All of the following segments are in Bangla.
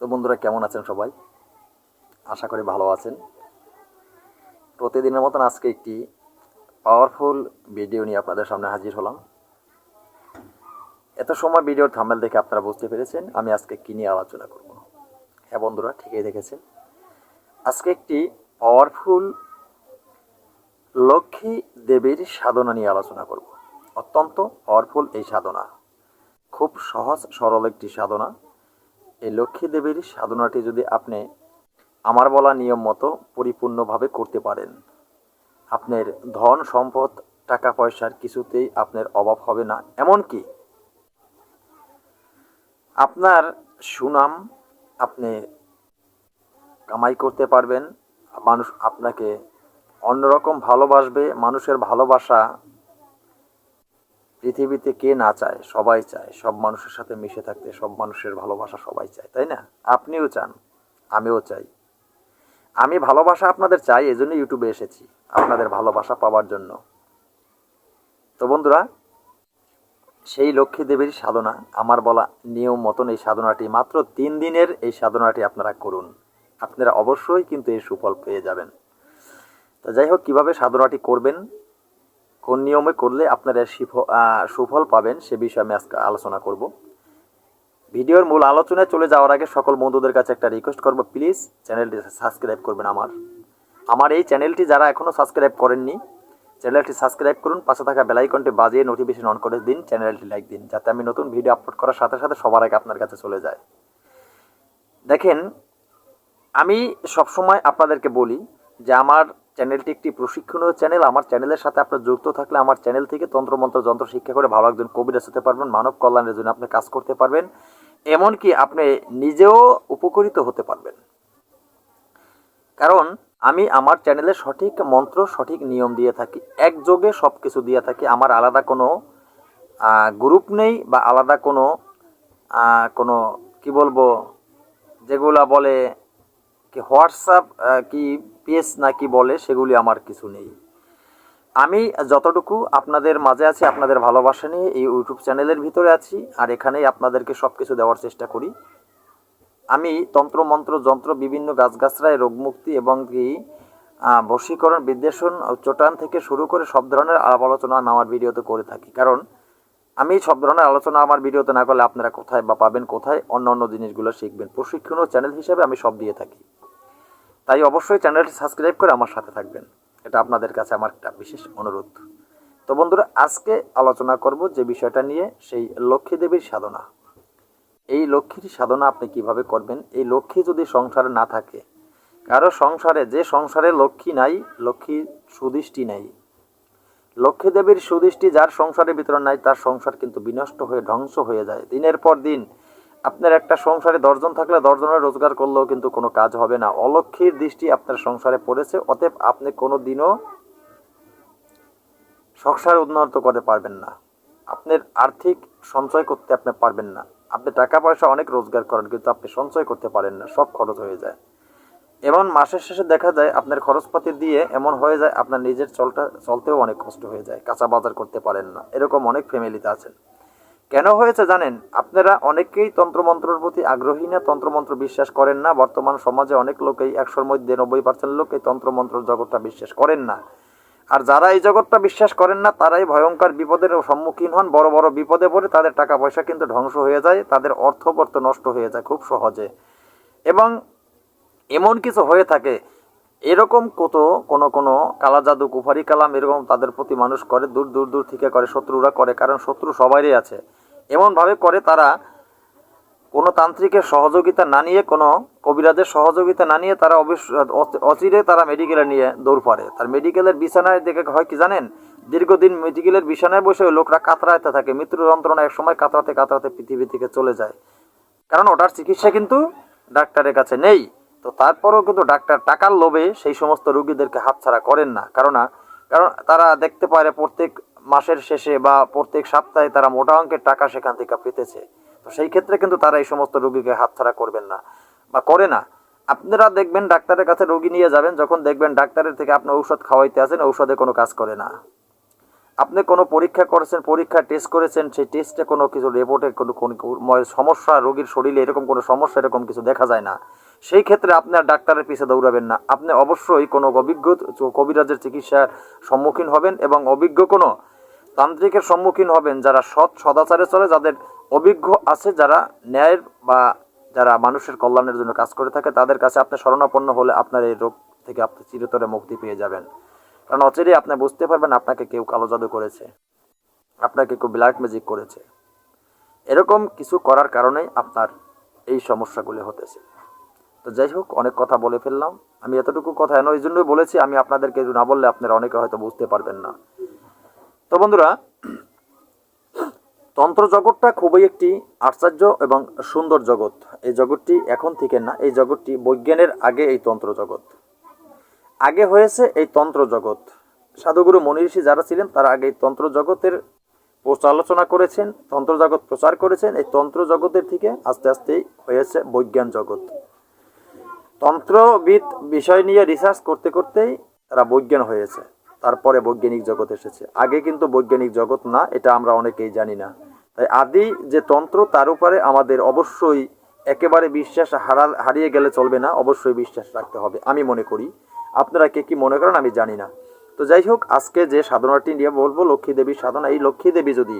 তো বন্ধুরা, কেমন আছেন সবাই? আশা করি ভালো আছেন। প্রতিদিনের মতন আজকে একটি পাওয়ারফুল ভিডিও নিয়ে আপনাদের সামনে হাজির হলাম। এত সময় ভিডিওর থামেল দেখে আপনারা বুঝতে পেরেছেন আমি আজকে কী নিয়ে আলোচনা করব। হ্যাঁ বন্ধুরা, ঠিকই দেখেছেন। আজকে একটি পাওয়ারফুল লক্ষ্মী দেবীর সাধনা নিয়ে আলোচনা করব। অত্যন্ত পাওয়ারফুল এই সাধনা। খুব সহজ, সরল একটি সাধনা। এই লক্ষ্মী দেবীর সাধনাটি যদি আপনি আমার বলা নিয়ম মতো পরিপূর্ণভাবে করতে পারেন, আপনার ধন সম্পদ, টাকা পয়সার কিছুতেই আপনার অভাব হবে না। এমনকি আপনার সুনাম আপনি কামাই করতে পারবেন, মানুষ আপনাকে অন্যরকম ভালোবাসবে, মানুষের ভালোবাসা পৃথিবীতে কে না চায়, সবাই চায়। সব মানুষের সাথে মিশে থাকতে, সব মানুষের ভালোবাসা সবাই চায়, তাই না? আপনিও চান, আমিও চাই। আমি ভালোবাসা আপনাদের চাই এই জন্য ইউটিউবে এসেছি, আপনাদের ভালোবাসা পাওয়ার জন্য। তো বন্ধুরা, সেই লক্ষ্মী দেবীর সাধনা, আমার বলা নিয়ম মতন এই সাধনাটি মাত্র তিন দিনের এই সাধনাটি আপনারা করুন। আপনারা অবশ্যই কিন্তু এর সুফল পেয়ে যাবেন। তো যাই হোক, কীভাবে সাধনাটি করবেন কোন নিয়মে করলে আপনারা সুফল পাবেন সে বিষয়ে আমি আজকে আলোচনা করব। ভিডিওর মূল আলোচনায় চলে যাওয়ার আগে সকল বন্ধুদের কাছে একটা রিকোয়েস্ট করব প্লিজ চ্যানেলটি সাবস্ক্রাইব করবেন আমার। আমার এই চ্যানেলটি যারা এখনও সাবস্ক্রাইব করেননি চ্যানেলটি সাবস্ক্রাইব করুন, পাশে থাকা বেলাইকনটি বাজিয়ে নোটিফিকেশন অন করে দিন চ্যানেলটি লাইক দিন, যাতে আমি নতুন ভিডিও আপলোড করার সাথে সাথে সবার আগে আপনার কাছে চলে যায়। দেখেন, আমি সবসময় আপনাদেরকে বলি যে আমার চ্যানেলটি একটি প্রশিক্ষণীয় চ্যানেল। আমার চ্যানেলের সাথে আপনার যুক্ত থাকলে আমার চ্যানেল থেকে তন্ত্রমন্ত্র, যন্ত্র শিক্ষা করে ভালো একজন কবিরাজ হতে পারবেন, মানব কল্যাণের জন্য আপনি কাজ করতে পারবেন। এমনকি আপনি নিজেও উপকৃত হতে পারবেন। কারণ আমি আমার চ্যানেলে সঠিক মন্ত্র, সঠিক নিয়ম দিয়ে থাকি, একযোগে সব কিছু দিয়ে থাকি। আমার আলাদা কোনো গ্রুপ নেই বা আলাদা কোনো কোনো, কি বলব, যেগুলা বলে কি হোয়াটসঅ্যাপ কি পেজ না কি বলে সেগুলি আমার কিছু নেই। আমি যতটুকু আপনাদের মাঝে আছি, আপনাদের ভালোবাসা নিয়ে এই ইউটিউব চ্যানেলের ভিতরে আছি আর এখানেই আপনাদেরকে সব কিছু দেওয়ার চেষ্টা করি। আমি তন্ত্র, মন্ত্র, যন্ত্র, বিভিন্ন গাছগাছরায় রোগমুক্তি এবং কি বশীকরণ, বিদ্বেষণ, চোটান থেকে শুরু করে সব ধরনের আলাপ আলোচনা আমি আমার ভিডিওতে করে থাকি। কারণ আমি সব ধরনের আলোচনা আমার ভিডিওতে না করলে আপনারা কোথায় বা পাবেন, কোথায় অন্য অন্য জিনিসগুলো শিখবেন। প্রশিক্ষণীয় চ্যানেল হিসেবে আমি সব দিয়ে থাকি। তাই অবশ্যই চ্যানেলটি সাবস্ক্রাইব করে আমার সাথে থাকবেন। এটা আপনাদের কাছে আমার একটা বিশেষ অনুরোধ। তো বন্ধুরা, আজকে আলোচনা করব যে বিষয়টা নিয়ে, সেই লক্ষ্মী দেবীর সাধনা। এই লক্ষ্মীর সাধনা আপনি কীভাবে করবেন? এই লক্ষ্মী যদি সংসারে না থাকে, কারও সংসারে, যে সংসারে লক্ষ্মী নাই লক্ষ্মীর সুদৃষ্টি নাই। লক্ষ্মী দেবীর সুদৃষ্টি যার সংসারের ভিতরে নাই, তার সংসার কিন্তু বিনষ্ট হয়ে ধ্বংস হয়ে যায়। দিনের পর দিন আপনার একটা সংসারে দশজন থাকলে দশজনের রোজগার করলেও কিন্তু কোনো কাজ হবে না। অলক্ষীর দৃষ্টি আপনার সংসারে পড়েছে, অতএব আপনি কোনো দিনও সংসার উন্নত করতে পারবেন না। আপনার আর্থিক সঞ্চয় করতে আপনি পারবেন না। আপনি টাকা পয়সা অনেক রোজগার করেন, কিন্তু আপনি সঞ্চয় করতে পারেন না, সব খরচ হয়ে যায়। এমন মাসের শেষে দেখা যায়, আপনার খরচপাতি দিয়ে এমন হয়ে যায়, আপনার নিজের চলটা, চলতেও অনেক কষ্ট হয়ে যায়, কাঁচা বাজার করতে পারেন না। এরকম অনেক ফ্যামিলিতে আছেন। কেন হয়েছে জানেন? আপনারা অনেকেই তন্ত্রমন্ত্রের প্রতি আগ্রহী না, তন্ত্রমন্ত্র বিশ্বাস করেন না। বর্তমান সমাজে অনেক লোকেই একশোর মধ্যে নব্বই পার্সেন্ট লোক এই তন্ত্রমন্ত্র জগৎটা বিশ্বাস করেন না। আর যারা এই জগৎটা বিশ্বাস করেন না, তারাই ভয়ঙ্কর বিপদের সম্মুখীন হন। বড় বড় বিপদে পড়ে তাদের টাকা পয়সা কিন্তু ধ্বংস হয়ে যায়, তাদের অর্থবর্ত নষ্ট হয়ে যায় খুব সহজে। এবং এমন কিছু হয়ে থাকে এরকম কত, কোনো কোনো কালা জাদু, কুফারি কালাম এরকম তাদের প্রতি মানুষ করে, দূর দূর দূর থেকে করে, শত্রুরা করে, কারণ শত্রু সবারই আছে। এমনভাবে করে তারা কোনো তান্ত্রিকের সহযোগিতা না নিয়ে, কোনো কবিরাজের সহযোগিতা না নিয়ে তারা অবশ্য অচিরে তারা মেডিকেলে নিয়ে দৌড় পড়ে। তার মেডিকেলের বিছানায় দেখে হয় কি জানেন? দীর্ঘদিন মেডিকেলের বিছানায় বসে লোকরা কাতরাতে থাকে। মৃত্যু যন্ত্রণা এক সময় কাতরাতে কাতরাতে পৃথিবী থেকে চলে যায়। কারণ ওটার চিকিৎসা কিন্তু ডাক্তারের কাছে নেই। তো তারপরেও কিন্তু ডাক্তার টাকার লোভে সেই সমস্ত রুগীদেরকে হাতছাড়া করেন না। কারণ কারণ তারা দেখতে পারে প্রত্যেক মাসের শেষে বা প্রত্যেক সপ্তাহে তারা মোটা অঙ্কের টাকা সেখান থেকে পেতেছে। তো সেই ক্ষেত্রে কিন্তু তারা এই সমস্ত রুগীকে হাতছাড়া করবেন না বা করে না। আপনারা দেখবেন ডাক্তারের কাছে রোগী নিয়ে যাবেন, যখন দেখবেন ডাক্তারের থেকে আপনি ঔষধ খাওয়াইতে আছেন ঔষধে কোনো কাজ করে না। আপনি কোনো পরীক্ষা করেছেন, পরীক্ষা টেস্ট করেছেন, সেই টেস্টে কোনো কিছু রিপোর্টে কোনো সমস্যা, রোগীর শরীরে এরকম কোনো সমস্যা, এরকম কিছু দেখা যায় না। সেই ক্ষেত্রে আপনি আর ডাক্তারের পিছে দৌড়াবেন না। আপনি অবশ্যই কোনো অভিজ্ঞ কবিরাজের চিকিৎসার সম্মুখীন হবেন এবং অভিজ্ঞ কোনো তান্ত্রিকের সম্মুখীন হবেন যারা সৎ সদাচারে চলে, যাদের অভিজ্ঞ আছে, যারা ন্যায়ের বা যারা মানুষের কল্যাণের জন্য কাজ করে থাকে, তাদের কাছে আপনি শরণাপন্ন হলে আপনার এই রোগ থেকে আপনি চিরতরে মুক্তি পেয়ে যাবেন। কারণ অচিরেই আপনি বুঝতে পারবেন আপনাকে কেউ কালো জাদু করেছে, আপনাকে কেউ ব্ল্যাক ম্যাজিক করেছে। এরকম কিছু করার কারণেই আপনার এই সমস্যাগুলি হতেছে। তো যাই হোক, অনেক কথা বলে ফেললাম। আমি এতটুকু কথা এন এই জন্যই বলেছি, আমি আপনাদেরকে না বললে আপনারা অনেকে হয়তো বুঝতে পারবেন না। তো বন্ধুরা, তন্ত্র জগৎটা খুবই একটি আশ্চর্য এবং সুন্দর জগৎ। এই জগৎটি এখন থেকে না, এই জগৎটি বৈজ্ঞানের আগে এই তন্ত্র জগৎ। আগে হয়েছে এই তন্ত্র জগৎ। সাধুগুরু মনীষী যারা ছিলেন, তারা আগে এই তন্ত্র জগতের আলোচনা করেছেন, তন্ত্র জগৎ প্রচার করেছেন। এই তন্ত্র জগতের থেকে আস্তে আস্তেই হয়েছে বৈজ্ঞান জগৎ। তন্ত্রবিদ বিষয় নিয়ে রিসার্চ করতে করতেই তারা বৈজ্ঞান হয়েছে তারপরে বৈজ্ঞানিক জগৎ এসেছে। আগে কিন্তু বৈজ্ঞানিক জগৎ না, এটা আমরা অনেকেই জানি না। তাই আদি যে তন্ত্র, তার উপরে আমাদের অবশ্যই একেবারে বিশ্বাস হারা হারিয়ে গেলে চলবে না, অবশ্যই বিশ্বাস রাখতে হবে, আমি মনে করি। আপনারা কে কি মনে করেন আমি জানি না। তো যাই হোক, আজকে যে সাধনাটি নিয়ে বলব, লক্ষ্মী দেবীর সাধনা, এই লক্ষ্মী দেবী যদি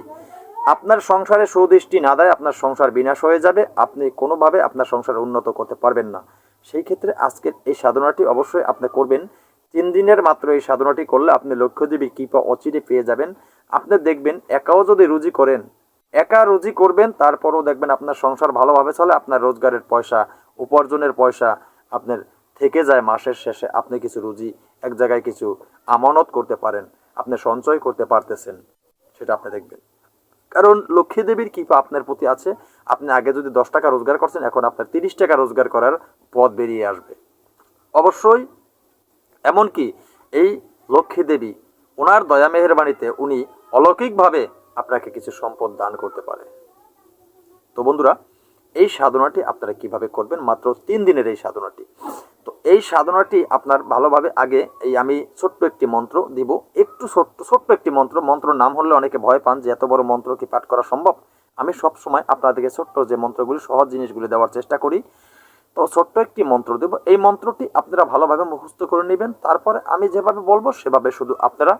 আপনার সংসারে সুদৃষ্টি না দেয়, আপনার সংসার বিনাশ হয়ে যাবে, আপনি কোনোভাবে আপনার সংসার উন্নত করতে পারবেন না। সেই ক্ষেত্রে আজকের এই সাধনাটি অবশ্যই আপনি করবেন। তিন দিনের মাত্র এই সাধনাটি করলে আপনি লক্ষ্যদেবীর কৃপা অচিরে পেয়ে যাবেন। আপনি দেখবেন, একাও যদি রুজি করেন, একা রুজি করবেন, তারপরও দেখবেন আপনার সংসার ভালোভাবে চলে, আপনার রোজগারের পয়সা, উপার্জনের পয়সা আপনার থেকে যায় মাসের শেষে। আপনি কিছু রুজি, এক জায়গায় কিছু আমানত করতে পারেন, আপনি সঞ্চয় করতে পারতেছেন, সেটা আপনি দেখবেন। কারণ লক্ষ্মী দেবীর কৃপা আপনার প্রতি আছে। আপনি আগে যদি দশ টাকা রোজগার করছেন, এখন আপনার তিরিশ টাকা রোজগার করার পথ বেরিয়ে আসবে। অবশ্যই, এমনকি এই লক্ষ্মী দেবী, ওনার দয়া মেহেরবাণীতে উনি অলৌকিকভাবে আপনাকে কিছু সম্পদ দান করতে পারে। তো বন্ধুরা, এই সাধনাটি আপনারা কীভাবে করবেন? মাত্র তিন দিনের এই সাধনাটি। তো এই সাধনাটি আপনার ভালোভাবে আগে এই আমি ছোট্ট একটি মন্ত্র দিব। একটু ছোট্ট ছোট্ট একটি মন্ত্র। মন্ত্র নাম হলে অনেকে ভয় পান যে এত বড় মন্ত্র কি পাঠ করা সম্ভব? আমি সব সময় আপনাদেরকে ছোট্ট যে মন্ত্রগুলি, সহজ জিনিসগুলি দেওয়ার চেষ্টা করি। তো ছোট্ট একটি মন্ত্র দেব। এই মন্ত্রটি আপনারা ভালোভাবে মুখস্থ করে নেবেন। তারপরে আমি যেভাবে বলব, সেভাবে শুধু আপনারা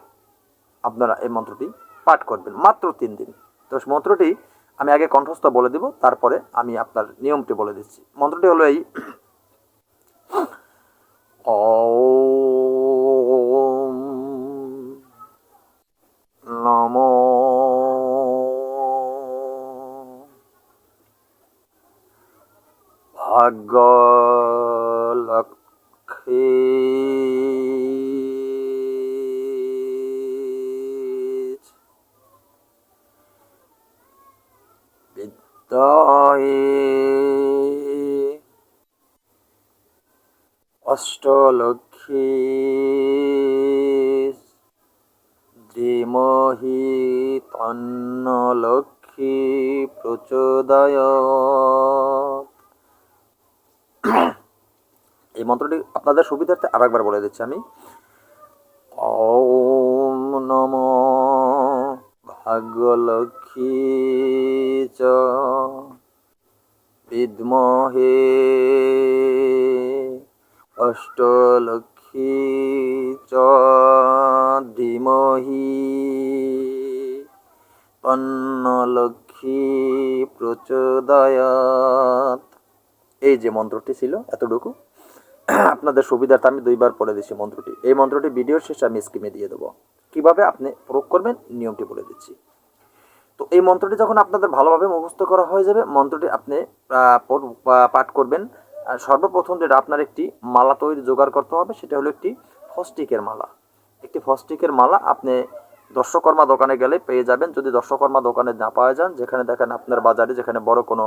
আপনারা এই মন্ত্রটি পাঠ করবেন। মাত্র তিন দিন। তো মন্ত্রটি আমি আগে কণ্ঠস্থ বলে দিব। তারপরে আমি আপনার নিয়মটি বলে দিচ্ছি। মন্ত্রটি হলো এই। ওম ভাগ্যলক্ষ্মী। বিদ্যায়ে। অষ্টলক্ষ্মী। ধীমহি তন্নলক্ষ্মী প্রচোদয়। এই মন্ত্রটি আপনাদের সুবিধার্থে আরেকবার বলে দিচ্ছি আমি। নম ভাগ্যলক্ষ্মী চ বিদ্মহে অষ্টলক্ষ্মী চ ধীমহি তন্নলক্ষ্মী প্রচোদয়াত। এই যে মন্ত্রটি ছিল, এতটুকু। আপনাদের সুবিধার্থে আমি দুইবার পড়ে দিচ্ছি মন্ত্রটি। এই মন্ত্রটি ভিডিওর শেষে আমি স্কিমে দিয়ে দেবো। কীভাবে আপনি প্রয়োগ করবেন, নিয়মটি বলে দিচ্ছি। তো এই মন্ত্রটি যখন আপনাদের ভালোভাবে মুখস্থ করা হয়ে যাবে, মন্ত্রটি আপনি পাঠ করবেন। সর্বপ্রথম যেটা আপনার একটি মালা তৈরি জোগাড় করতে হবে, সেটা হলো একটি ফস্টিকের মালা। একটি ফস্টিকের মালা আপনি দর্শকর্মা দোকানে গেলে পেয়ে যাবেন। যদি দর্শকর্মা দোকানে না পাওয়া যান, যেখানে দেখেন আপনার বাজারে যেখানে বড় কোনো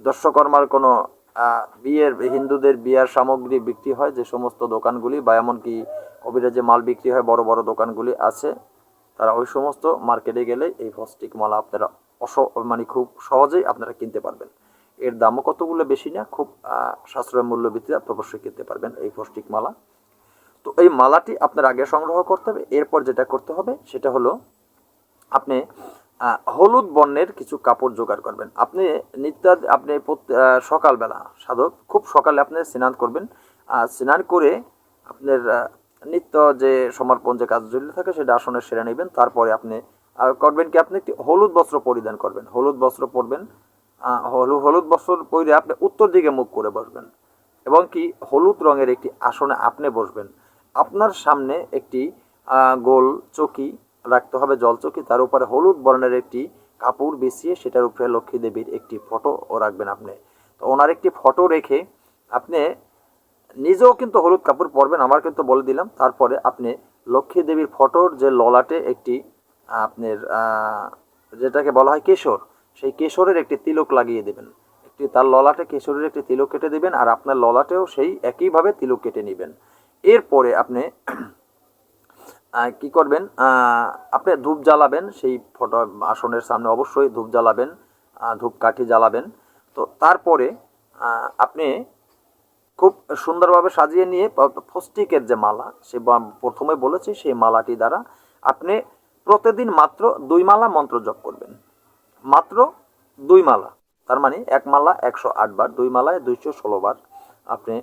দর্শকর্মার কোনো বিয়ের, হিন্দুদের বিয়ার সামগ্রী বিক্রি হয় যে সমস্ত দোকানগুলি বা এমনকি কবিরাজে মাল বিক্রি হয় বড় বড় দোকানগুলি আছে, তারা ওই সমস্ত মার্কেটে গেলে এই ফস্টিক মালা আপনারা অস মানে খুব সহজেই আপনারা কিনতে পারবেন। এর দামও কতগুলো বেশি না, খুব সাশ্রয় মূল্য ভিত্তিতে আপনি অবশ্যই কিনতে পারবেন এই ফস্টিক মালা। তো এই মালাটি আপনার আগে সংগ্রহ করতে হবে, এরপর যেটা করতে হবে সেটা হলো আপনি হলুদ বর্ণের কিছু কাপড় জোগাড় করবেন। আপনি নিত্য আপনি সকালবেলা, সাধক, খুব সকালে আপনি স্নান করবেন। স্নান করে আপনার নিত্য যে সমর্পণ যে কাজ জড়িত থাকে সেটা আসনে সেরে নেবেন। তারপরে আপনি করবেন কি আপনি একটি হলুদ বস্ত্র পরিধান করবেন। হলুদ বস্ত্র পরবেন। হলুদ হলুদ বস্ত্র পরে আপনি উত্তর দিকে মুখ করে বসবেন। এবং কি হলুদ রঙের একটি আসনে আপনি বসবেন। আপনার সামনে একটি গোল চকি রাখতে হবে জলচকি তার উপরে হলুদ বর্ণের একটি কাপড় বিছিয়ে সেটার উপরে লক্ষ্মী দেবীর একটি ফটো রাখবেন আপনি। তো ওনার একটি ফটো রেখে আপনি নিজেও কিন্তু হলুদ কাপড় পরবেন, আমার কিন্তু বলে দিলাম। তারপরে আপনি লক্ষ্মী দেবীর ফটোর যে ললাটে একটি আপনার যেটাকে বলা হয় কেশর, সেই কেশরের একটি তিলক লাগিয়ে দেবেন। একটি, তার ললাটে কেশরের একটি তিলক কেটে দেবেন আর আপনার ললাটেও সেই একইভাবে তিলক কেটে নেবেন। এরপরে আপনি কি করবেন? আপনি ধূপ জ্বালাবেন, সেই ফটো আসনের সামনে অবশ্যই ধূপ জ্বালাবেন ধূপকাঠি জ্বালাবেন। তো তারপরে আপনি খুব সুন্দরভাবে সাজিয়ে নিয়ে ফস্টিকের যে মালা, সে প্রথমে বলেছি, সেই মালাটি দ্বারা আপনি প্রতিদিন মাত্র দুই মালা মন্ত্র জপ করবেন। মাত্র দুই মালা। তার মানে এক মালা একশো আট বার, দুই মালায় দুইশো ষোলো বার আপনি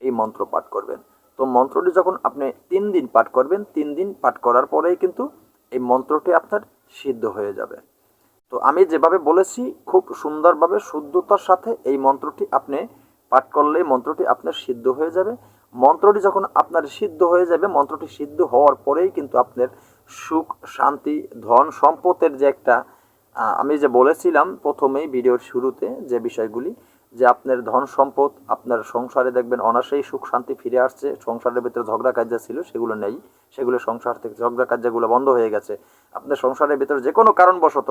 এই মন্ত্র পাঠ করবেন। তো মন্ত্রটি যখন আপনি তিন দিন পাঠ করবেন, তিন দিন পাঠ করার পরেই কিন্তু এই মন্ত্রটি আপনার সিদ্ধ হয়ে যাবে। তো আমি যেভাবে বলেছি, খুব সুন্দরভাবে শুদ্ধতার সাথে এই মন্ত্রটি আপনি পাঠ করলে মন্ত্রটি আপনার সিদ্ধ হয়ে যাবে। মন্ত্রটি যখন আপনার সিদ্ধ হয়ে যাবে, মন্ত্রটি সিদ্ধ হওয়ার পরেই কিন্তু আপনার সুখ, শান্তি, ধন, সম্পদের যে একটা আমি যে বলেছিলাম প্রথমেই ভিডিওর শুরুতে যে বিষয়গুলি যে আপনার ধন সম্পদ, আপনার সংসারে দেখবেন অনাসেই সুখ, শান্তি ফিরে আসছে, সংসারের ভিতরে ঝগড়া কাজা ছিল, সেগুলো নেই। সেগুলো সংসার থেকে ঝগড়া কাজাগুলো বন্ধ হয়ে গেছে। আপনার সংসারের ভিতরে যে কোনো কারণবশত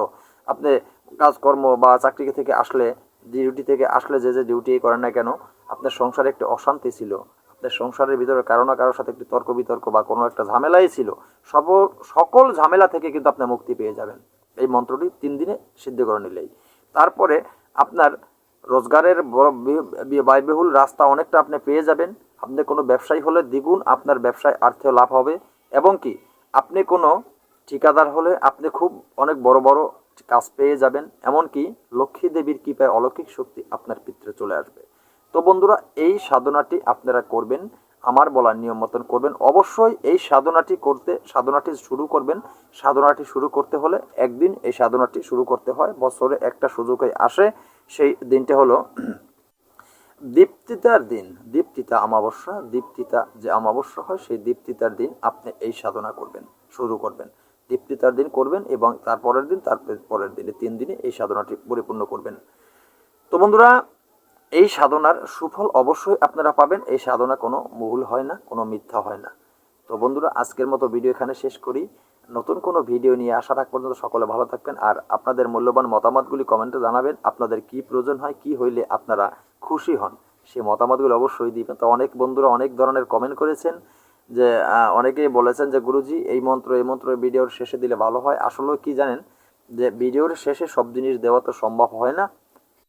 আপনি কাজকর্ম বা চাকরি থেকে আসলে ডিউটি থেকে আসলে যে যে ডিউটি করেন না কেন, আপনার সংসারে একটি অশান্তি ছিল। আপনার সংসারের ভিতরে কারও না কারোর সাথে একটি তর্ক বিতর্ক বা কোনো একটা ঝামেলাই ছিল। সব, সকল ঝামেলা থেকে কিন্তু আপনি মুক্তি পেয়ে যাবেন। এই মন্ত্রটি তিন দিনে সিদ্ধ করে নিলেই। তারপরে আপনার রোজগারের ব্যয়বহুল রাস্তা অনেকটা আপনি পেয়ে যাবেন। আপনি কোনো ব্যবসায়ী হলে দ্বিগুণ আপনার ব্যবসায় আর্থিক লাভ হবে এবং কি আপনি কোনো ঠিকাদার হলে আপনি খুব অনেক বড় বড় কাজ পেয়ে যাবেন। এমনকি লক্ষ্মী দেবীর কৃপায় অলৌকিক শক্তি আপনার পিত্রে চলে আসবে। তো বন্ধুরা, এই সাধনাটি আপনারা করবেন, আমার বলার নিয়ম মতন করবেন। অবশ্যই এই সাধনাটি করতে, সাধনাটি শুরু করবেন। সাধনাটি শুরু করতে হলে একদিন এই সাধনাটি শুরু করতে হয়। বছরে একটা সুযোগে আসে। সেই দিনটা হলো দীপ্তিতার দিন, দীপ্তিতা অমাবস্যা, দীপ্তিতা যে অমাবস্যা হয়, সেই দীপ্তিতার দিন আপনি এই সাধনা করবেন, শুরু করবেন। দীপ্তিতার দিন করবেন এবং তারপরের দিন, তার পরের দিনে তিন দিনে এই সাধনাটি পরিপূর্ণ করবেন। তো বন্ধুরা, এই সাধনার সুফল অবশ্যই আপনারা পাবেন। এই সাধনা কোনো ভুল হয় না, কোনো মিথ্যা হয় না। তো বন্ধুরা, আজকের মতো ভিডিও এখানে শেষ করি। নতুন কোনো ভিডিও নিয়ে আসার আগ পর্যন্ত সকলে ভালো থাকবেন। আর আপনাদের মূল্যবান মতামতগুলি কমেন্টে জানাবেন, আপনাদের কি প্রয়োজন হয়, কি হইলে আপনারা খুশি হন সেই মতামতগুলো অবশ্যই দিবেন। তো অনেক বন্ধুরা অনেক ধরনের কমেন্ট করেছেন যে অনেকেই বলেছেন যে, গুরুজি, এই মন্ত্র এই মন্ত্র ভিডিওর শেষে দিলে ভালো হয়। আসলে কি জানেন, যে ভিডিওর শেষে সব জিনিস দেওয়া তো সম্ভব হয় না।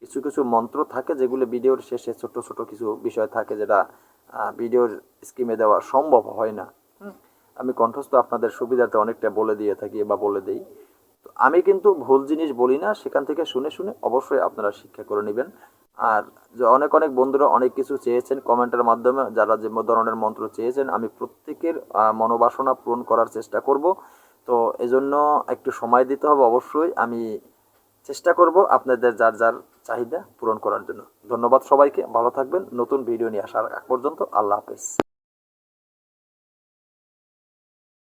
কিছু কিছু মন্ত্র থাকে যেগুলো ভিডিওর শেষে ছোট ছোট কিছু বিষয় থাকে যেটা ভিডিওর স্কিমে দেওয়া সম্ভব হয় না। আমি কণ্ঠস্থ আপনাদের সুবিধাতে অনেকটা বলে দিয়ে থাকি বা বলে দিই। আমি কিন্তু ভুল জিনিস বলি না, সেখান থেকে শুনে শুনে অবশ্যই আপনারা শিক্ষা করে নেবেন। আর অনেক অনেক বন্ধুরা অনেক কিছু চেয়েছেন কমেন্টের মাধ্যমে, যারা যে ধরনের মন্ত্র চেয়েছেন, আমি প্রত্যেকের মনোবাসনা পূরণ করার চেষ্টা করব। তো এজন্য একটু সময় দিতে হবে অবশ্যই। আমি চেষ্টা করব আপনাদের যার যার চাহিদা পূরণ করার জন্য। ধন্যবাদ সবাইকে। ভালো থাকবেন। নতুন ভিডিও নিয়ে আসার আগ পর্যন্ত আল্লাহ হাফেজ।